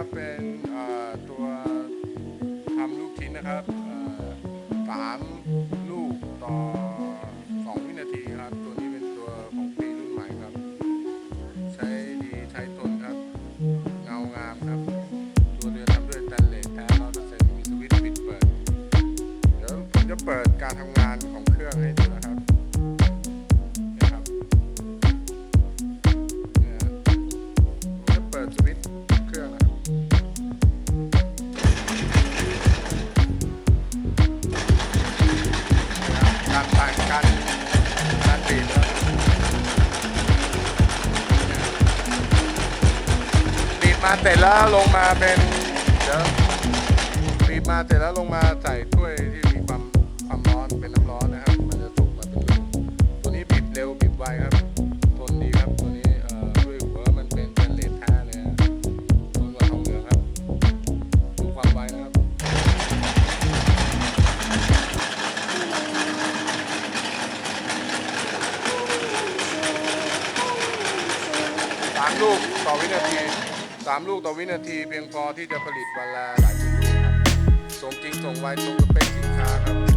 นะครับเป็นตัวทำลูกชิ้นนะครับสามลูกต่อสองวินาทีครับ ตัวนี้เป็นตัวของปีรุ่นใหม่ครับ ใช้ดีใช้ทนครับ เงางามครับ ตัวเรือทำด้วยสแตนเลสแท้ร้อยเปอร์เซ็นต์มีสวิตช์ปิดเปิด เดี๋ยวผมจะเปิดการทำงานของเครื่องให้ดูนะครับ มาเสร็จแล้วลงมาเป็นเดี๋ยวบีบมาเสร็จแล้วลงมาใส่ถ้วยที่มีความความร้อนเป็นน้ำร้อนนะครับ มันจะสุกมาเป็นลูกตัวนี้บีบเร็วบีบไวครับทนดีครับตัวนี้เอ่อด้วยหัวมันเป็นเป็นเลสแท้เลยฮะทนกว่าทองเหลืองครับดูความไวนะครับสามลูกต่อวินาที สามลูกต่อวินาทีเพียงพอที่จะผลิตวันละหลายสิบลูกครับส่งจริงส่งไวตรงสเปคสินค้าครับ